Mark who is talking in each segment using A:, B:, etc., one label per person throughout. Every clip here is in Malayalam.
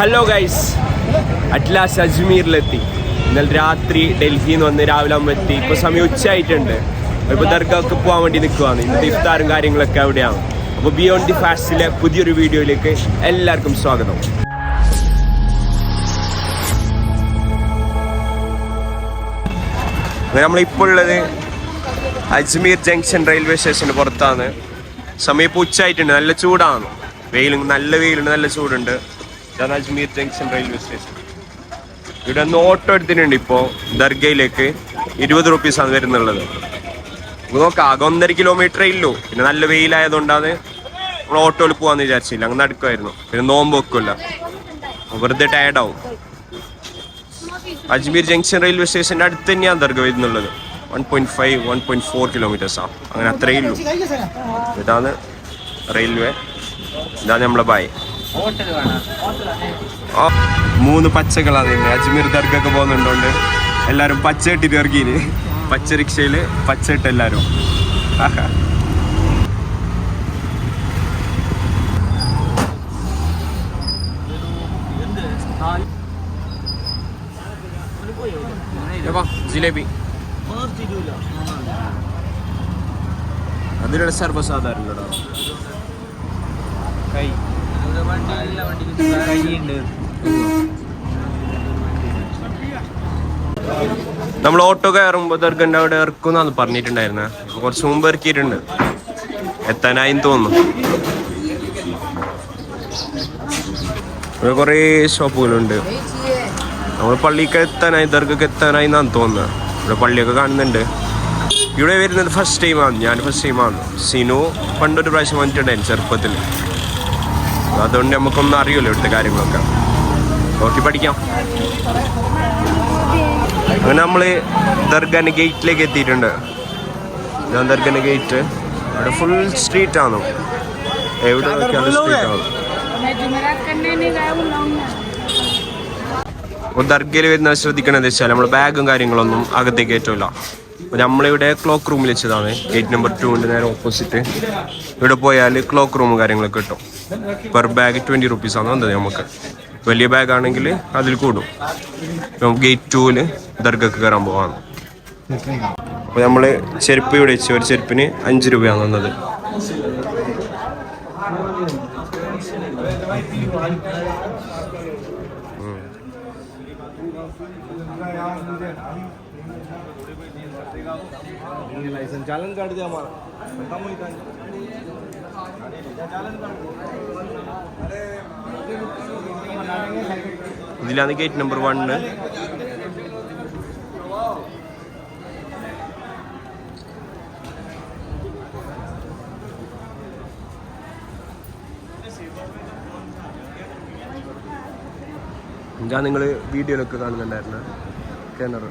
A: ഹലോ ഗൈസ് അറ്റ്ലാസ് അജ്മീറിലെത്തി ഇന്നലെ രാത്രി ഡൽഹിയിൽ നിന്ന് വന്ന് രാവിലെ ആകുമ്പോൾ എത്തി. ഇപ്പോൾ സമയം ഉച്ചയായിട്ടുണ്ട്. ഇപ്പോൾ ദർഗാക്ക് പോകാൻ വേണ്ടി നിൽക്കുവാണ് ഇന്നത്തെ ഇഫ്താറും കാര്യങ്ങളൊക്കെ അവിടെയാണ്. അപ്പോൾ ബിയോണ്ട് ദി ഫാസ്റ്റിലെ പുതിയൊരു വീഡിയോയിലേക്ക് എല്ലാവർക്കും സ്വാഗതം. നമ്മളിപ്പോൾ ഉള്ളത് അജ്മീർ ജംഗ്ഷൻ റെയിൽവേ സ്റ്റേഷന് പുറത്താണ്. സമയം ഇപ്പോൾ ഉച്ചയായിട്ടുണ്ട്. നല്ല ചൂടാണ്. വെയിലും നല്ല വെയിലുണ്ട് നല്ല ചൂടുണ്ട്. ഇതാണ് അജ്മീർ ജംഗ്ഷൻ റെയിൽവേ സ്റ്റേഷൻ. ഇവിടെ നോട്ടോ ഓട്ടോ എടുത്തിട്ടുണ്ട് ഇപ്പോൾ ദർഗയിലേക്ക്. ഇരുപത് റുപ്പീസാണ് വരുന്നുള്ളത്. നോക്കാം ആകെ ഒന്നര കിലോമീറ്ററേ ഇല്ലു പിന്നെ നല്ല വെയിലായതുകൊണ്ടാണ് നമ്മൾ ഓട്ടോയിൽ പോകാന്ന് വിചാരിച്ചില്ല. അങ്ങ് നടക്കുമായിരുന്നു പിന്നെ നോമ്പ് വെക്കില്ല വെറുതെ ടയർഡാവും അജ്മീർ ജംഗ്ഷൻ റെയിൽവേ സ്റ്റേഷന്റെ അടുത്ത് തന്നെയാണ് ദർഗ വരുന്നുള്ളത്. One point five one point four കിലോമീറ്റേഴ്സാണ് അങ്ങനെ അത്രയേ ഉള്ളൂ. ഇതാണ് റെയിൽവേ. ഇതാണ് നമ്മളെ ബായ്. മൂന്ന് പച്ചകളാണ് ഇന്ന് അജ്മീർ ദർഗക്ക് പോകുന്നുണ്ടോണ്ട് എല്ലാരും പച്ച ഇട്ടിട്ട് ഇറങ്ങിയിന് പച്ച റിക്ഷയിൽ പച്ച ഇട്ട് എല്ലാരും ജിലേബി. അതിലുള്ള സർവസാധാരണ കൈ. നമ്മൾ ഓട്ടോ കയറുമ്പോ ദർഗന്റെ അവിടെ ഇറക്കുന്നാന്ന് പറഞ്ഞിട്ടുണ്ടായിരുന്നെ. കുറച്ച് മുമ്പ് ഇറക്കിയിട്ടുണ്ട്. എത്താനായി തോന്നുന്നു. ഇവിടെ കുറേ ഷോപ്പുകളുണ്ട്. നമ്മൾ പള്ളിക്ക് എത്താനായി ദർഗക്ക് എത്താനായി എന്നാണ് തോന്നുന്നത് ഇവിടെ പള്ളിയൊക്കെ കാണുന്നുണ്ട്. ഇവിടെ വരുന്നത് ഫസ്റ്റ് ടൈമാണ് ഞാൻ ഫസ്റ്റ് ടൈമാണ് സിനു പണ്ടൊരു പ്രാവശ്യം വന്നിട്ടുണ്ടായിരുന്നു ചെറുപ്പത്തിൽ അതുകൊണ്ട് നമുക്കൊന്നും അറിയുമല്ലോ ഇവിടുത്തെ കാര്യങ്ങളൊക്കെ. നോക്കി പഠിക്കാം. അങ്ങനെ നമ്മൾ ദർഗന് ഗേറ്റിലേക്ക് എത്തിയിട്ടുണ്ട്. ഇതാ ദർഗന് ഗേറ്റ്. അവിടെ ഫുൾ സ്ട്രീറ്റ് ആണോ. എവിടെ നോക്കിയാലും സ്ട്രീറ്റ് ആണ്. ദർഗയിൽ വരുന്ന ശ്രദ്ധിക്കണമെന്ന് വെച്ചാൽ നമ്മൾ ബാഗും കാര്യങ്ങളൊന്നും അകത്തേക്ക് കയറ്റില്ല നമ്മളിവിടെ ക്ലോക്ക് റൂമിൽ വെച്ചതാണ്. ഗേറ്റ് നമ്പർ ടുവിന്റെ നേരെ ഓപ്പോസിറ്റ് ഇവിടെ പോയാൽ ക്ലോക്ക് റൂമും കാര്യങ്ങളൊക്കെ കിട്ടും. പെർ ബാഗ് ട്വന്റി റുപ്പീസാണ് വന്നത് നമുക്ക്. വലിയ ബാഗ് ആണെങ്കിൽ അതിൽ കൂടും. ഗേറ്റ് ടൂവിൽ ദർഗക്ക് കയറാൻ പോവാണ്. അപ്പോൾ നമ്മൾ ചെരുപ്പ് ഇവിടെ വെച്ച് ഒരു ചെരുപ്പിന് അഞ്ച് രൂപയാണ് വന്നത്.
B: संचालन काट दिया हमारा खत्म हुई था
A: ഇതിലാണ് ഗേറ്റ് നമ്പർ വണ്ണ് ഞാൻ നിങ്ങൾ വീഡിയോയിലൊക്കെ കാണുന്നുണ്ടായിരുന്നു കിണർ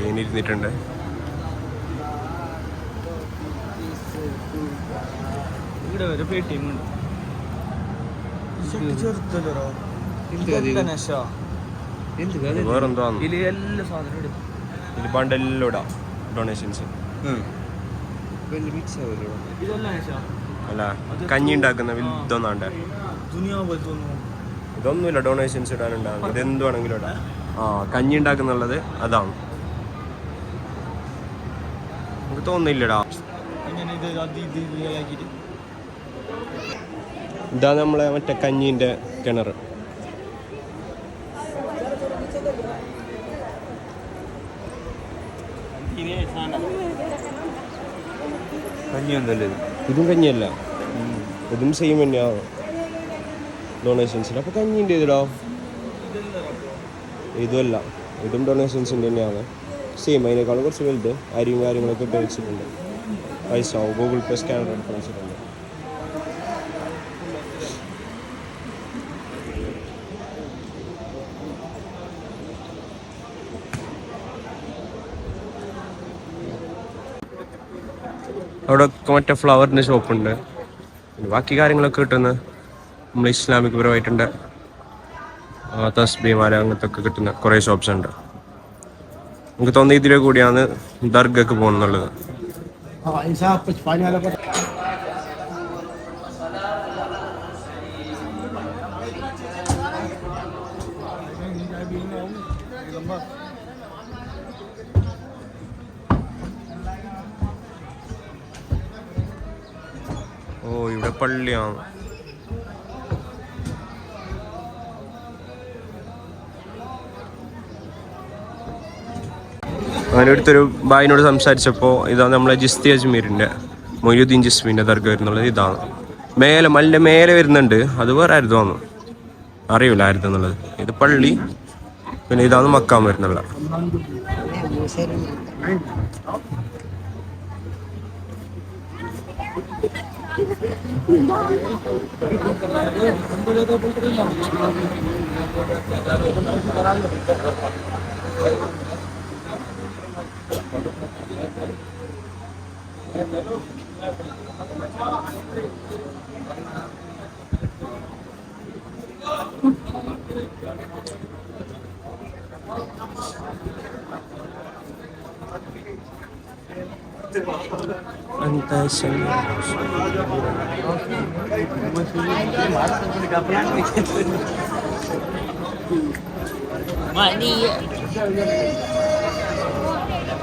A: പയ്യൻ ഇരുന്നിട്ടുണ്ട്
B: ഇവിടെ വരെ പേ ടി ഉണ്ട്.
A: വേറെന്തോ
B: ഇടും.
A: ഡൊണേഷൻസ് അല്ല കഞ്ഞി ഉണ്ടാക്കുന്ന
B: തോന്നുന്നു.
A: ഇതൊന്നുമില്ല ഡൊണേഷൻസ് ഇടാനുണ്ടാകും ഇതെന്ത് വേണമെങ്കിലും ഇടാം. ആ കഞ്ഞി ഉണ്ടാക്കുന്നുള്ളത് അതാണ്. നമുക്ക് തോന്നുന്നില്ലടാ.
B: ഇങ്ങനെ ഇത്
A: നമ്മളെ മറ്റേ കഞ്ഞീന്റെ കിണർ.
B: കഞ്ഞി എന്തല്ലേ
A: ഇതും കഞ്ഞിയല്ല. ഇതും സെയിം തന്നെയാണ് ഡൊണേഷൻസിന് അപ്പോൾ കഞ്ഞിന്റെ ഇതിടാ ഇതുമല്ല. ഇതും ഡൊണേഷൻസിന്റെ തന്നെയാണ്. സെയിം അതിനേക്കാളും കുറച്ച് വലുത് അരിയും കാര്യങ്ങളൊക്കെ ഇട്ട് വെച്ചിട്ടുണ്ട് പൈസ ഗൂഗിൾ പേ സ്കാനർ എടുത്ത് അവിടെ ഒക്കെ മറ്റേ ഫ്ലവറിന്റെ ഷോപ്പുണ്ട് ബാക്കി കാര്യങ്ങളൊക്കെ കിട്ടുന്ന നമ്മൾ ഇസ്ലാമിക് പരമായിട്ടുണ്ട് തസ്ബീമാല അങ്ങനത്തെ ഒക്കെ കിട്ടുന്ന കുറേ ഷോപ്സ് ഉണ്ട്. നമുക്ക് തോന്നി ഇതിലെ കൂടിയാണ് ദർഗക്ക് പോകുന്നുള്ളത്. ഓ ഇവിടെ പള്ളിയാണ്. അങ്ങനെ അടുത്തൊരു ബായിനോട് സംസാരിച്ചപ്പോൾ ഇതാണ് നമ്മളെ ജിസ്തി അജ്മീറിന്റെ മൊയ്യുദ്ദീൻ ജിസ്മിന്റെ ദർഗ വരുന്നുള്ളത് ഇതാണ്. മേലെ മല്ല മേലെ വരുന്നുണ്ട്. അത് വേറെ ആയിരുന്നു തോന്നുന്നു. അറിയില്ല ആയിരുന്നു എന്നുള്ളത്. ഇത് പള്ളി പിന്നെ ഇതാണ് മക്കാൻ വരുന്നുള്ള. Antay!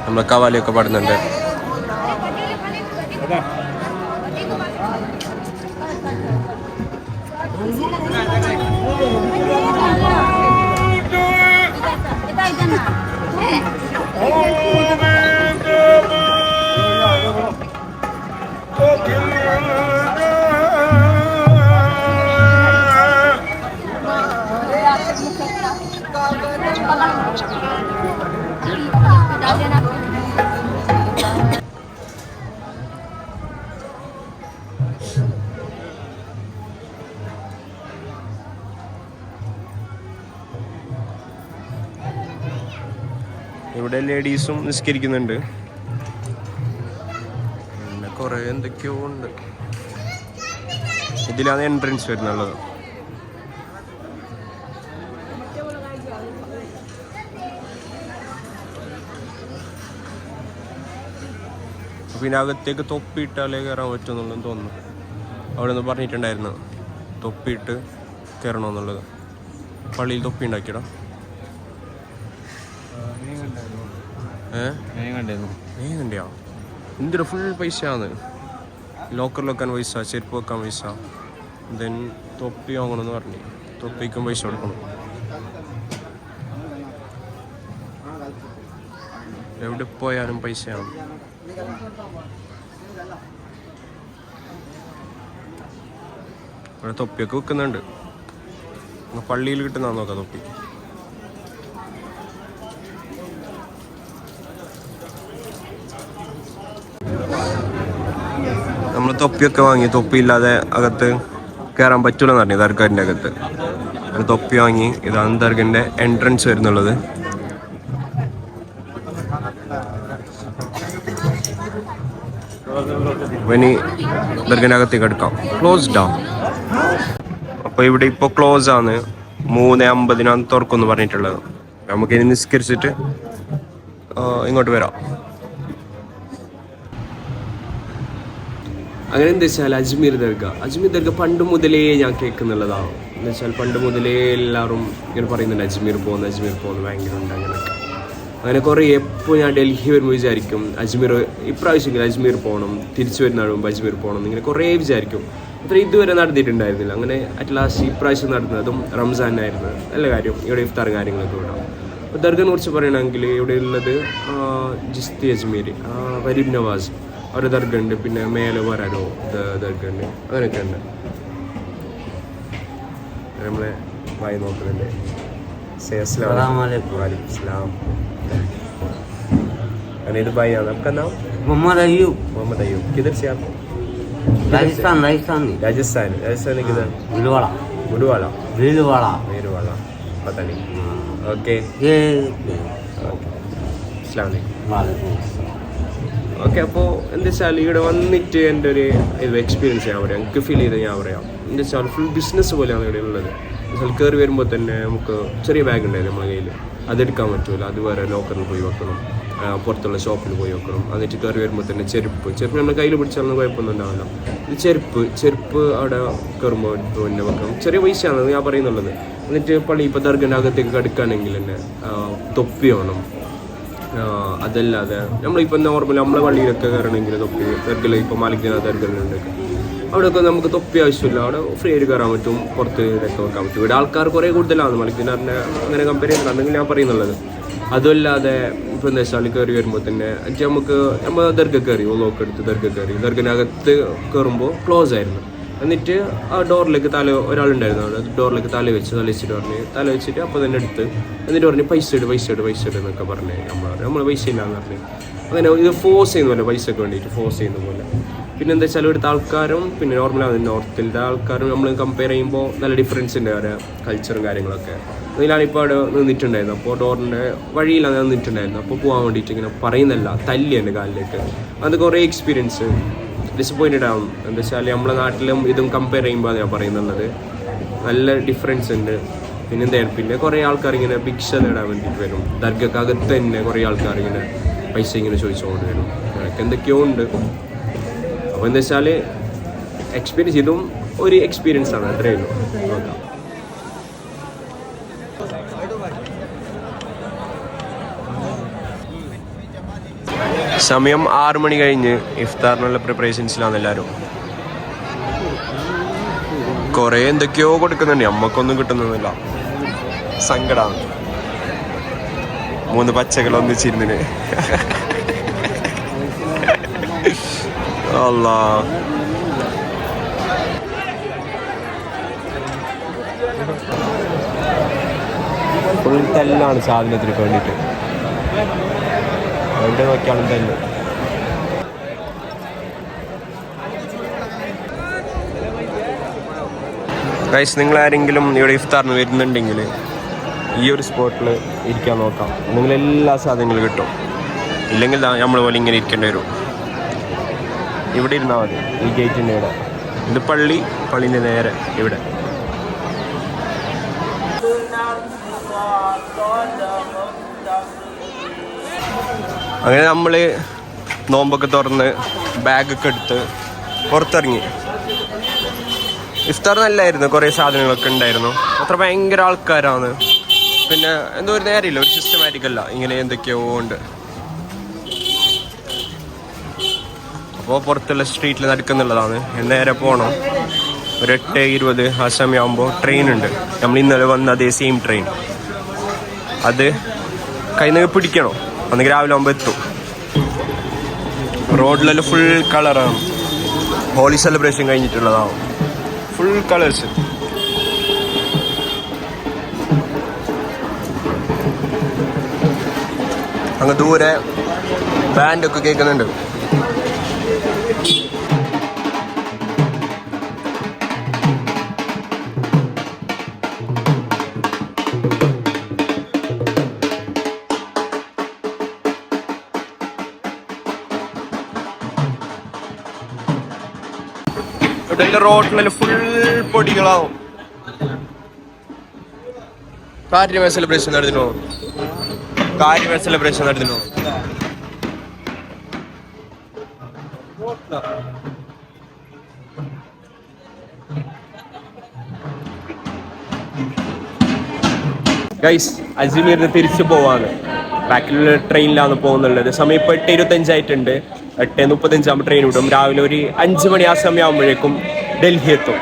A: നമ്മളെ കവാലിയൊക്കെ പാടുന്നുണ്ട്. ഇവിടെ ലേഡീസും നിസ്കരിക്കുന്നുണ്ട്. പിന്നെ കുറെ എന്തൊക്കെയോ ഉണ്ട്. ഇതിലാണ് എൻട്രൻസ് വരുന്നുള്ളത്. പിന്നെ അകത്തേക്ക് തൊപ്പിയിട്ടാലേ കയറാൻ പറ്റുമെന്നുള്ളതെന്ന് തോന്നുന്നു. അവിടെ നിന്ന് പറഞ്ഞിട്ടുണ്ടായിരുന്നു. തൊപ്പിയിട്ട് കയറണമെന്നുള്ളത് പള്ളിയിൽ തൊപ്പി ഉണ്ടാക്കിയടാ. നീ കണ്ടിയാ? എന്തിനാ ഫുൾ പൈസയാണ്. ലോക്കറിൽ വെക്കാൻ പൈസ ചെരുപ്പ് വെക്കാൻ പൈസ. ദെൻ തൊപ്പി വാങ്ങണമെന്ന് പറഞ്ഞു. തൊപ്പിക്കും പൈസ കൊടുക്കണം. എവിടെ പോയാലും പൈസയാണ്. ഇവിടെ തൊപ്പിയൊക്കെ വെക്കുന്നുണ്ട്. പള്ളിയിൽ കിട്ടുന്ന നോക്കാം തൊപ്പി. തൊപ്പിയൊക്കെ വാങ്ങി തൊപ്പി ഇല്ലാതെ അകത്ത് കയറാൻ പറ്റൂലെന്ന് പറഞ്ഞു ദർഗാറിന്റെ അകത്ത്. തൊപ്പി വാങ്ങി ഇതാണ് ദർഗിന്റെ എൻട്രൻസ് വരുന്നുള്ളത്. ഇനി ദർഗിനകത്തേക്ക് എടുക്കാം. ക്ലോസ്ഡ് ആ. അപ്പോൾ ഇവിടെ ഇപ്പോൾ ക്ലോസ് ആണ്. മൂന്ന് അമ്പതിനാണ് തുറക്കുമെന്ന് പറഞ്ഞിട്ടുള്ളത്. നമുക്കിനി നിസ്കരിച്ചിട്ട് ഇങ്ങോട്ട് വരാം. അങ്ങനെ എന്താ വെച്ചാൽ അജ്മീർ ദർഗ. അജ്മീർ ദർഗ പണ്ട് മുതലേ ഞാൻ കേൾക്കുന്നുള്ളതാണ് എന്ന് വെച്ചാൽ പണ്ട് മുതലേ എല്ലാവരും ഇങ്ങനെ പറയുന്നുണ്ട് അജ്മീർ പോകുന്ന അജ്മീർ പോകുന്ന ഭയങ്കര ഉണ്ട് അങ്ങനെയൊക്കെ. അങ്ങനെ കുറേ എപ്പോൾ ഞാൻ ഡൽഹി വരുമ്പോൾ വിചാരിക്കും അജ്മീർ ഇപ്രാവശ്യമെങ്കിലും അജ്മീർ പോകണം തിരിച്ചു വരുന്ന അജ്മീർ പോകണം ഇങ്ങനെ കുറേ വിചാരിക്കും. അത്ര ഇതുവരെ നടത്തിയിട്ടുണ്ടായിരുന്നില്ല അങ്ങനെ അറ്റ് ലാസ്റ്റ് ഇപ്രാവശ്യം റംസാൻ റംസാനായിരുന്നു നല്ല കാര്യം. ഇവിടെ ഇഫ്താർ കാര്യങ്ങളൊക്കെ വിടാം അപ്പോൾ ദർഗനെ കുറിച്ച് പറയണമെങ്കിൽ ഇവിടെ ഉള്ളത് ജിസ്തി അജ്മീർ വരീബ് നവാസ്. ഒരു ദർഗ ഉണ്ട് പിന്നെ മേലെ വരാനോ ദർഗ ഉണ്ട് അങ്ങനെയൊക്കെ ഉണ്ട് നമ്മളെ വായി നോക്കുന്നുണ്ട് സേ അസ്സലാമു
C: अस्सलाम
A: അലൈക്കും. वालेकुम सलाम अनिल भाई नाम आपका नाम
C: मोहम्मद अयूब
A: मोहम्मद अयूब किधर से आप
C: राजस्थान राजस्थान में
A: राजस्थान राजस्थान किधर
C: भीलवाड़ा
A: गुरुवाला
C: भीलवाड़ा
A: मेरुवाला पता नहीं ओके
C: ये
A: ഓക്കെ അസ്സാം വലൈക്കും
C: वालेकुम
A: ഓക്കെ അപ്പോൾ എന്താ വെച്ചാൽ ഇവിടെ വന്നിട്ട് എന്റെ ഒരു എക്സ്പീരിയൻസ് ഞാൻ പറയാം. എനിക്ക് ഫീൽ ചെയ്ത് ഞാൻ പറയാം. എന്താ വെച്ചാൽ ഫുൾ ബിസിനസ് പോലെയാണ് ഇവിടെ ഉള്ളത്. വെച്ചാൽ കയറി വരുമ്പോൾ തന്നെ നമുക്ക് ചെറിയ ബാഗ് ഉണ്ടായിരുന്നു നമ്മുടെ കയ്യിൽ അതെടുക്കാൻ പറ്റൂല. അത് വേറെ ലോക്കറിൽ പോയി വെക്കണം. പുറത്തുള്ള ഷോപ്പിൽ പോയി വെക്കണം. എന്നിട്ട് കയറി വരുമ്പോൾ തന്നെ ചെരുപ്പ്. ചെരുപ്പ് നമ്മൾ കയ്യിൽ പിടിച്ചാലൊന്നും കുഴപ്പമൊന്നും ഉണ്ടാവില്ല. ചെരുപ്പ്. ചെരുപ്പ് അവിടെ കയറുമ്പോൾ പിന്നെ വെക്കണം. ചെറിയ പൈസയാണ് ഞാൻ പറയുന്നുള്ളത്. എന്നിട്ട് പള്ളി ഇപ്പോൾ ദർഗന്റെ അകത്തേക്ക് കടുക്കുകയാണെങ്കിൽ തന്നെ തൊപ്പി വേണം. അതല്ലാതെ നമ്മളിപ്പോൾ നോർമൽ നമ്മളെ വള്ളിയിലൊക്കെ കയറണമെങ്കിൽ തൊപ്പി ദർഗിൽ ഇപ്പോൾ മാലിക്കുന്ന ദർഗലുണ്ട് അവിടെയൊക്കെ നമുക്ക് തൊപ്പി ആവശ്യമില്ല. അവിടെ ഫ്രീ ആയിട്ട് കയറാൻ പറ്റും പുറത്ത് ഇതൊക്കെ വെക്കാൻ പറ്റും. ഇവിടെ ആൾക്കാർ കുറേ കൂടുതലാണ് മലിക് ദിനാറിനെ അങ്ങനെ കമ്പയർ അല്ലെങ്കിൽ ഞാൻ പറയുന്നുള്ളത്. അതുമല്ലാതെ ഇപ്പോൾ എന്താ വെച്ചാൽ കയറി വരുമ്പോൾ തന്നെ നമുക്ക് നമ്മൾ ദർഗ കയറി ഓ എടുത്ത് ദർഗ കയറി. ദർഗനകത്ത് കയറുമ്പോൾ ക്ലോസ് ആയിരുന്നു. എന്നിട്ട് ആ ഡോറിലേക്ക് തല ഒരാളുണ്ടായിരുന്നു അവിടെ. ഡോറിലേക്ക് തല വെച്ച് തല വെച്ചിട്ട് പറഞ്ഞ് തല വെച്ചിട്ട് അപ്പോൾ തന്നെ എടുത്ത് എന്നിട്ട് പറഞ്ഞ് പൈസ ഇട് പൈസ ഇട് പൈസ ഇട് എന്നൊക്കെ പറഞ്ഞ് നമ്മൾ നമ്മൾ പൈസ ഇല്ലാന്ന് പറഞ്ഞു. അങ്ങനെ ഇത് ഫോഴ്സ് ചെയ്യുന്ന പോലെ പൈസക്ക് വേണ്ടിയിട്ട് ഫോഴ്സ് ചെയ്യുന്ന പോലെ. പിന്നെ എന്താ വെച്ചാൽ ഇവിടുത്തെ ആൾക്കാരും പിന്നെ നോർമലാണ് നോർത്തിലത്തെ ആൾക്കാരും നമ്മൾ കമ്പയർ ചെയ്യുമ്പോൾ നല്ല ഡിഫറൻസ് ഉണ്ട് അവരെ കൾച്ചറും കാര്യങ്ങളൊക്കെ. അതിലാണിപ്പോൾ അവിടെ നിന്നിട്ടുണ്ടായിരുന്നു അപ്പോൾ ഡോറിന്റെ വഴിയിലാണ് നിന്നിട്ടുണ്ടായിരുന്നു അപ്പോൾ പോകാൻ വേണ്ടിയിട്ട് ഇങ്ങനെ പറയുന്നല്ല തല്ലി എന്റെ കാലിലേക്ക്. അത് കുറേ എക്സ്പീരിയൻസ് ഡിസപ്പോയിന്റഡ് ആവും. എന്താ വെച്ചാൽ നമ്മളെ നാട്ടിലും ഇതും കമ്പയർ ചെയ്യുമ്പോൾ ഞാൻ പറയുന്നുള്ളത്. നല്ല ഡിഫറൻസ് ഉണ്ട്. പിന്നെ എന്തായാലും പിന്നെ കുറേ ആൾക്കാർ ഇങ്ങനെ ഭിക്ഷ നേടാൻ വേണ്ടിയിട്ട് വരും. ദർഗക്കകത്ത് തന്നെ കുറേ ആൾക്കാർ ഇങ്ങനെ പൈസ ഇങ്ങനെ ചോദിച്ചുകൊണ്ട് വരും. അതൊക്കെ എന്തൊക്കെയോ ഉണ്ട്. അപ്പോൾ എന്താ വെച്ചാൽ എക്സ്പീരിയൻസ് ഇതും ഒരു എക്സ്പീരിയൻസ് ആണ്. അത്രയേ ഉള്ളൂ നോക്കാം സമയം ആറു മണി കഴിഞ്ഞ് ഇഫ്താറിനുള്ള പ്രിപ്പറേഷൻസിലാണ് എല്ലാവരും കുറേ എന്തൊക്കെയോ കൊടുക്കുന്നുണ്ട്. നമ്മക്കൊന്നും കിട്ടുന്നില്ല സങ്കടമാണ് മൂന്ന് പച്ചകൾ ഒന്നിച്ചിരുന്നിന്. അല്ല ഫുൾ തല്ലാണ് സാധനത്തിന് വേണ്ടിയിട്ട്. എവിടെ നോക്കിയാലും തന്നെ. ഗൈസ് നിങ്ങൾ ആരെങ്കിലും ഇവിടെ ഇഫ്താറിന് വരുന്നുണ്ടെങ്കിൽ ഈ ഒരു സ്പോട്ടിൽ ഇരിക്കാൻ നോക്കാം. നിങ്ങൾ എല്ലാ സാധനങ്ങളും കിട്ടും. ഇല്ലെങ്കിൽ നമ്മൾ പോലെ ഇങ്ങനെ ഇരിക്കേണ്ടി വരും. ഇവിടെ ഇരുന്നാൽ മതി ഈ ഗേറ്റിന്റെ ഇവിടെ. ഇത് പള്ളി പള്ളിന്റെ നേരെ ഇവിടെ. അങ്ങനെ നമ്മൾ നോമ്പൊക്കെ തുറന്ന് ബാഗൊക്കെ എടുത്ത് പുറത്തിറങ്ങി. ഇഫ്താർ നല്ലായിരുന്നു കുറേ സാധനങ്ങളൊക്കെ ഉണ്ടായിരുന്നു. അത്ര ഭയങ്കര ആൾക്കാരാണ്. പിന്നെ എന്തോ ഒരു നേരമില്ല ഒരു സിസ്റ്റമാറ്റിക് അല്ല. ഇങ്ങനെ എന്തൊക്കെയോ ഉണ്ട്. അപ്പോൾ പുറത്തുള്ള സ്ട്രീറ്റിൽ നടക്കുന്നുള്ളതാണ്. നേരെ പോകണം ഒരു എട്ട് ഇരുപത് ആ സമയമാകുമ്പോൾ ട്രെയിൻ ഉണ്ട്. നമ്മൾ ഇന്നലെ വന്ന അതേ സെയിം ട്രെയിൻ അത് കൈനക പിടിക്കണോ. അന്ന് രാവിലെ ആകുമ്പോൾ എത്തും. റോഡിലെല്ലാം ഫുൾ കളറാണ് ഹോളി സെലിബ്രേഷൻ കഴിഞ്ഞിട്ടുള്ളതാവും. ഫുൾ കളേഴ്സ് അങ്ങ് ദൂരെ ബാൻഡൊക്കെ കേൾക്കുന്നുണ്ട്. ഇവിടെ റോഡിലെല്ലാം ഫുൾ പൊടികളാവും. കാര്യമായ സെലിബ്രേഷൻ നടന്നു കാര്യമായ സെലിബ്രേഷൻ നടന്നു ഗൈസ് അജ്മീറിന് തിരിച്ചു പോവാണ്. ബാക്കിലുള്ള ട്രെയിനിലാണ് പോകുന്നുള്ളത്. സമയം ഇപ്പോൾ എട്ട് ഇരുപത്തഞ്ചായിട്ടുണ്ട് എട്ട് മുപ്പത്തഞ്ചാകുമ്പോൾ ട്രെയിൻ വിടും. രാവിലെ ഒരു അഞ്ച് മണി ആ സമയമാകുമ്പോഴേക്കും ഡൽഹി എത്തും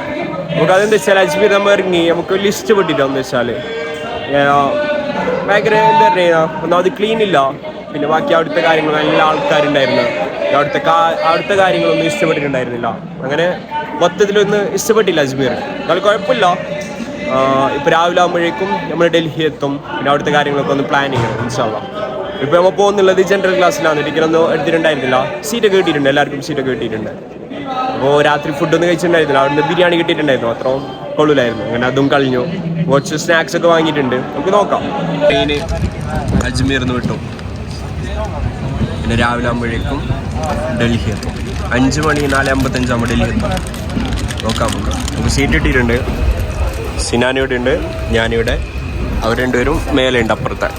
A: നമുക്ക് അതെന്താ വെച്ചാൽ അജ്മീർ നമ്മൾ ഇറങ്ങി നമുക്ക് ലിസ്റ്റ് പെട്ടിട്ടാന്ന് വെച്ചാൽ ഭയങ്കര എന്താ പറയുക ഒന്നാമത് ക്ലീൻ ഇല്ല. പിന്നെ ബാക്കി അവിടുത്തെ കാര്യങ്ങൾ നല്ല ആൾക്കാരുണ്ടായിരുന്നു. അവിടുത്തെ അവിടുത്തെ കാര്യങ്ങളൊന്നും ഇഷ്ടപ്പെട്ടിട്ടുണ്ടായിരുന്നില്ല. അങ്ങനെ മൊത്തത്തിലൊന്നും ഇഷ്ടപ്പെട്ടില്ല അജ്മീർ. എന്നാൽ കുഴപ്പമില്ല. ഇപ്പോൾ രാവിലെ ആകുമ്പോഴേക്കും നമ്മൾ ഡൽഹി എത്തും പിന്നെ അവിടുത്തെ കാര്യങ്ങളൊക്കെ ഒന്ന് പ്ലാൻ ചെയ്യണം ഇൻഷാല്ല ഇപ്പോൾ നമ്മൾ പോകുന്നുള്ളത് ജനറൽ ക്ലാസ്സിലാണ് ടിക്കറ്റ് ഒന്നും എടുത്തിട്ടുണ്ടായിരുന്നില്ല. സീറ്റൊക്കെ കിട്ടിയിട്ടുണ്ട്. എല്ലാവർക്കും സീറ്റൊക്കെ കിട്ടിയിട്ടുണ്ട്. അപ്പോൾ രാത്രി ഫുഡൊന്നും കഴിച്ചിട്ടുണ്ടായിരുന്നില്ല. അവിടുന്ന് ബിരിയാണി കിട്ടിയിട്ടുണ്ടായിരുന്നു. അത്രയും കൊള്ളൂലായിരുന്നു. അങ്ങനെ അതും കളിഞ്ഞു. കുറച്ച് സ്നാക്സ് ഒക്കെ വാങ്ങിയിട്ടുണ്ട്. നമുക്ക് നോക്കാം. ട്രെയിന് അജ്മീർന്ന് വിട്ടു. പിന്നെ രാവിലെ ആകുമ്പോഴേക്കും ഡൽഹി എത്തും. അഞ്ച് മണി നാല് അമ്പത്തഞ്ചാകുമ്പോൾ ഡൽഹി എത്തും. നോക്കാം നമുക്ക്. നമുക്ക് സീറ്റ് കിട്ടിയിട്ടുണ്ട് സിനാനിവിടെ ഉണ്ട്. ഞാനിവിടെ. അവർ രണ്ടുപേരും ഉണ്ട് അപ്പുറത്തെ.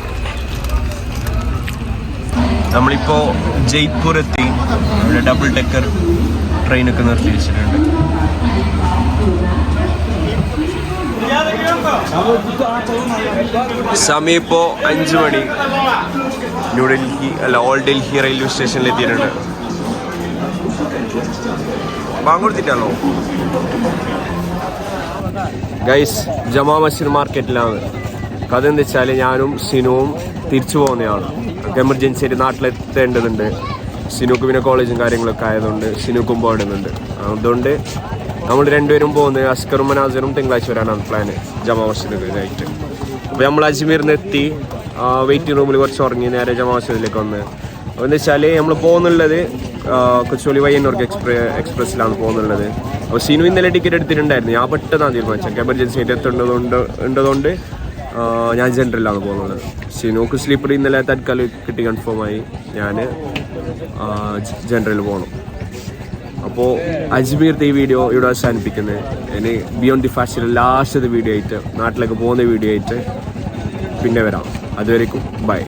A: നമ്മളിപ്പോൾ ജയ്പൂർ എത്തി. ഡബിൾ ഡെക്കർ ട്രെയിനൊക്കെ നിർത്തി വെച്ചിട്ടുണ്ട്. സമയം ഇപ്പോൾ അഞ്ച് മണി. ന്യൂഡൽഹി അല്ല ഓൾ ഡൽഹി റെയിൽവേ സ്റ്റേഷനിൽ എത്തിയിട്ടുണ്ട്. വാങ്ങുകൊടുത്തിട്ടാണോ ഗൈസ് ജമാ മസ്ജിദ് മാർക്കറ്റിലാണ്. കഥ എന്താ വെച്ചാൽ ഞാനും സിനുവും തിരിച്ചു പോകുന്നതാണ്. എമർജൻസി നാട്ടിലെത്തേണ്ടതുണ്ട്. സിനുക്ക് പിന്നെ കോളേജും കാര്യങ്ങളൊക്കെ ആയതുകൊണ്ട് സിനുക്കും പോയിടുന്നുണ്ട് അതുകൊണ്ട് നമ്മൾ രണ്ടുപേരും പോകുന്നത് അസ്കറും മനാസറും തിങ്കളാഴ്ച വരാനാണ് പ്ലാന് ജമാ ആയിട്ട് അപ്പോൾ നമ്മൾ അജ്മീറിൽ നിന്ന് എത്തി വെയിറ്റിംഗ് റൂമിൽ കുറച്ച് ഉറങ്ങി നേരെ ജമാ വന്ന്. എന്താ വെച്ചാൽ നമ്മൾ പോകുന്നുള്ളത് കൊച്ചോളി വയ്യന്നൂർക്ക് എക്സ്പ്രസ് എക്സ്പ്രസ്സിലാണ് പോകുന്നുള്ളത്. അപ്പോൾ സിനു ഇന്നലെ ടിക്കറ്റ് എടുത്തിട്ടുണ്ടായിരുന്നു. ഞാൻ പെട്ടെന്നാണ് തീരുമാനിച്ചത്. എമർജൻസി എത്തേണ്ടതുകൊണ്ട് ഉണ്ടതുകൊണ്ട് ഞാൻ ജനറലാണ് പോകുന്നത്. സിനുക്ക് സ്ലീപ്പർ ഇന്നലെ തൽക്കാലം കിട്ടി കൺഫേം ആയി. ഞാൻ ജനറൽ പോകണം അപ്പോൾ അജ്മീർത്തെ ഈ വീഡിയോ ഇവിടെ അവസാനിപ്പിക്കുന്നത് ഇനി ബിയോണ്ട് ദി ഫാഷൻ ലാസ്റ്റത്തെ വീഡിയോ ആയിട്ട് നാട്ടിലേക്ക് പോകുന്ന വീഡിയോ ആയിട്ട് പിന്നെ വരാം. അതുവരേക്കും ബൈ